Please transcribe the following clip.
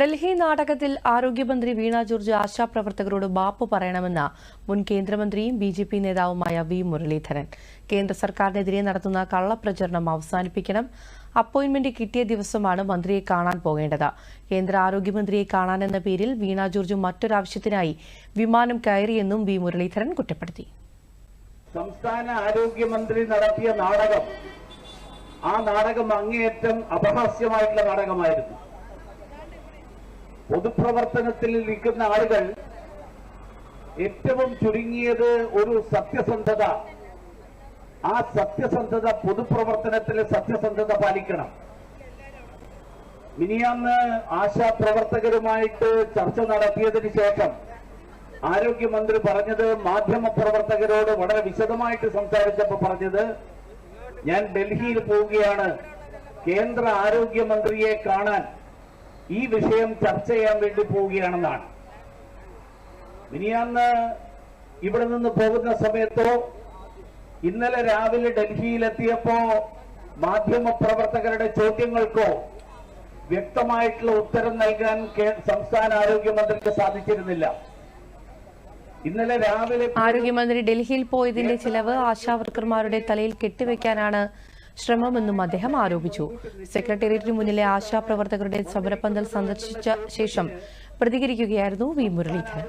ഡൽഹി നാടകത്തിൽ ആരോഗ്യമന്ത്രി വീണ ജോർജ് ആശാപ്രവർത്തകരോട് മാപ്പ് പറയണമെന്ന മുൻ കേന്ദ്രമന്ത്രിയും ബി ജെ പി നേതാവുമായ വി മുരളീധരൻ. കേന്ദ്ര സർക്കാരിനെതിരെ നടത്തുന്ന കള്ളപ്രചരണം അവസാനിപ്പിക്കണം. അപ്പോയിന്റ്മെന്റ് കിട്ടിയ ദിവസമാണ് മന്ത്രിയെ കാണാൻ പോകേണ്ടത്. കേന്ദ്ര ആരോഗ്യമന്ത്രിയെ കാണാനെന്ന പേരിൽ വീണ ജോർജ് മറ്റൊരാവശ്യത്തിനായി വിമാനം കയറിയെന്നും വി മുരളീധരൻ കുറ്റപ്പെടുത്തി. സംസ്ഥാന ആരോഗ്യമന്ത്രി നടത്തിയ നാടകം ആ നാടകം അങ്ങേയറ്റം അപഹാസ്യമായിട്ടുള്ള നാടകമായിരുന്നു. പൊതുപ്രവർത്തനത്തിൽ നിൽക്കുന്ന ആളുകൾ ഏറ്റവും ചുരുങ്ങിയത് ഒരു സത്യസന്ധത. ആ സത്യസന്ധത പൊതുപ്രവർത്തനത്തിലെ സത്യസന്ധത പാലിക്കണം. മിനിയാന്ന് ആശാപ്രവർത്തകരുമായിട്ട് ചർച്ച നടത്തിയതിനു ശേഷം ആരോഗ്യമന്ത്രി പറഞ്ഞത് മാധ്യമ പ്രവർത്തകരോട് വളരെ വിശദമായിട്ട് സംസാരിച്ചപ്പോൾ പറഞ്ഞത് ഞാൻ ഡൽഹിയിൽ പോവുകയാണ്. കേന്ദ്ര ആരോഗ്യമന്ത്രിയെ കാണാൻ ഈ വിഷയം ചർച്ച ചെയ്യാൻ വേണ്ടി പോവുകയാണെന്നാണ്. മിനിയാന്ന് ഇവിടെ നിന്ന് പോകുന്ന സമയത്തോ ഇന്നലെ രാവിലെ ഡൽഹിയിലെത്തിയപ്പോ മാധ്യമ പ്രവർത്തകരുടെ ചോദ്യങ്ങൾക്കോ വ്യക്തമായിട്ടുള്ള ഉത്തരം നൽകാൻ സംസ്ഥാന ആരോഗ്യമന്ത്രിക്ക് സാധിച്ചിരുന്നില്ല. ഇന്നലെ രാവിലെ ആരോഗ്യമന്ത്രി ഡൽഹിയിൽ പോയതിന്റെ ചിലവ് ആശാവർക്കർമാരുടെ തലയിൽ കെട്ടിവെക്കാനാണ് ശ്രമമെന്നും അദ്ദേഹം ആരോപിച്ചു. സെക്രട്ടേറിയറ്റിന് മുന്നിലെ ആശാപ്രവർത്തകരുടെ സമരപ്പന്തൽ സന്ദർശിച്ച ശേഷം പ്രതികരിക്കുകയായിരുന്നു വി മുരളീധരൻ.